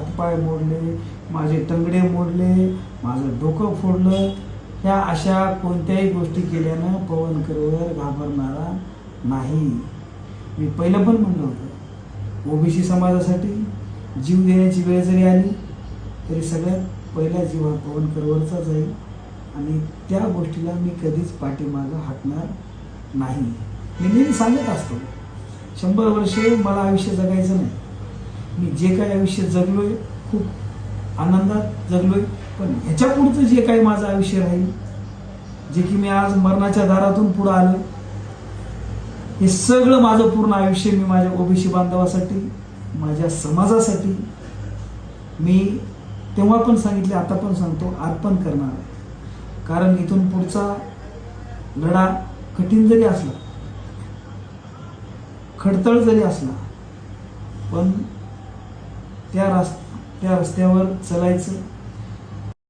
हातपाय मोडले माझे तंगडे मोडले माझं डोकं फोडलं. ह्या अशा कोणत्याही गोष्टी केल्यानं पवन करवर घाबरणारा नाही. मी पहिलं पण म्हणलं होतं ओबीसी समाजासाठी जीव देण्याची वेळ जरी आली तरी सगळ्यात पहिला जीव हा पवनकरवरचा जाईल आणि त्या गोष्टीला मी कधीच पाठीमागं हटणार नाही. मी नेहमी सांगत असतो शंभर वर्षे मला आयुष्य जगायचं नाही. मी जे काही आयुष्य जगलोय खूप आनंदात जगलोय पण ह्याच्या पुढचं जे काही माझं आयुष्य राहील जे की मी आज मरणाच्या दारातून पुढं आलो हे सगळं माझं पूर्ण आयुष्य मी माझ्या ओबीसी बांधवासाठी माझ्या समाजासाठी मी तेव्हा पण सांगितले आता पण सांगतो अर्पण करणार आहे. कारण इथून पुढचा लढा कठीण जरी असला खडतळ जरी असला पण त्या रस त्या रस्त्यावर चलायचं.